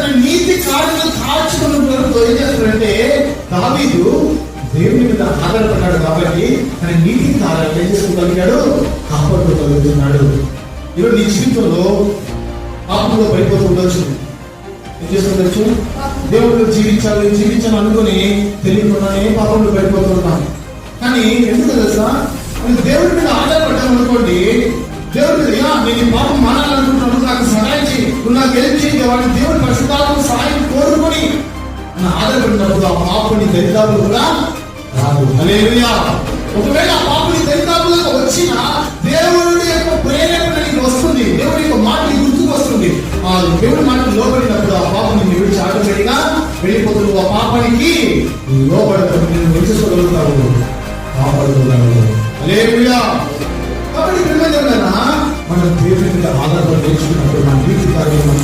తన నీతి కార్యాలు కాల్చుకున్న వరకు ఏం చేస్తున్నాడంటే దావీదు దేవుని మీద ఆధారపడ్డాడు కాబట్టి తన నీతి కార్యాలు ఏం చేసుకోగలిగాడు? కాపాడుకోగలుగుతున్నాడు. ఈరోజు నీ జీవితంలో పాపంలో పడిపోతూ ఉండొచ్చు. ఏం చేసుకోవచ్చు దేవుడు జీవించాలి జీవించాలి అనుకుని తెలియకుండా తెలియకుండానే పాపంలో పడిపోతున్నాం కానీ ఎందుకు తెలుసా? దేవుడి మీద ఆధారపడ్డాం అనుకోండి దేవుడి మీద నేను పాపం మానాలనుకుంటున్నాను నాకు సహాయం చేయి నువ్వు నాకు హెల్ప్ చేయి వాడిని దేవుడి పరిశుద్ధాత్మ సహాయం కోరుకొని నా ఆధారపడినప్పుడు ఆ పాపని దరిదాపులు కూడా రాదు. హల్లెలూయా. ఒకవేళ ఆ పాపని దరిదాపులకు వచ్చిన దేవుడి యొక్క ప్రేరేపణ నీకు వస్తుంది? దేవుడి యొక్క మాట గుర్తుకు వస్తుంది. ఆ దేవుడి మాటకు లోబడినప్పుడు ఆ పాపని నిన్ను విడిచి ఆటోమేటిక్గా వెళ్ళిపోతుంది ఆ పాపానికి నువ్వు నేను విడిచేసుకోగలుగుతావు కాపాడుకోగలవు హల్లెలూయా. కాబట్టి ప్రేమ మనం దేవుని మీద ఆధారపడి నేర్చుకున్నప్పుడు మన నీతి కార్యక్రమం